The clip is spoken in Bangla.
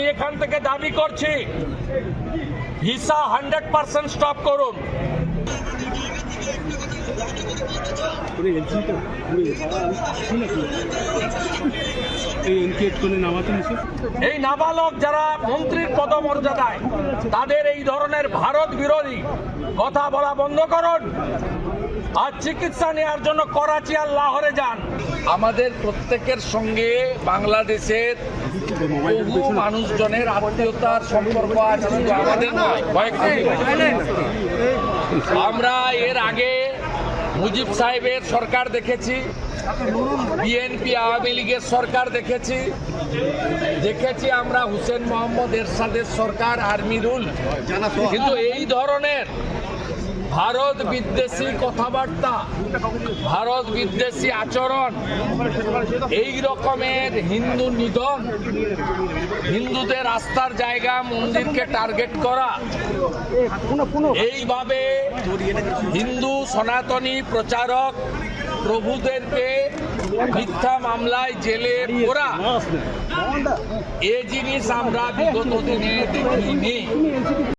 আমি এখান থেকে দাবি করছি ভিসা হান্ড্রেড পার্সেন্ট স্টপ করুন। এই নাবালক যারা মন্ত্রীর পদমর্যাদায় তাদের এই ধরনের ভারত বিরোধী কথা বলা বন্ধ করুন। আর চিকিৎসা নেওয়ার জন্য করাচি আর লাহোরে যান। আমাদের প্রত্যেকের সঙ্গে বাংলাদেশের বহু মানুষজনের আত্মীয়তার সম্পর্ক আছে আমাদের নয় আমরা এর আগে মুজিব সাহেবের সরকার দেখেছি, বিএনপি, আওয়ামী লীগের সরকার দেখেছি। দেখেছি আমরা হুসেন মোহাম্মদ এরশাদের সরকার আর্মি রুল কিন্তু এই ধরনের ভারত বিদ্বেষী কথাবার্তা, ভারত বিদ্বেষী আচরণ, এই রকমের হিন্দু নিধন, হিন্দুদের আস্থার জায়গা মন্দিরকে টার্গেট করা, এইভাবে হিন্দু সনাতনী প্রচারক প্রভুদেরকে মিথ্যা মামলায় জেলে পোরা এ জিনিস আমরা বিগত দিনে দেখিনি।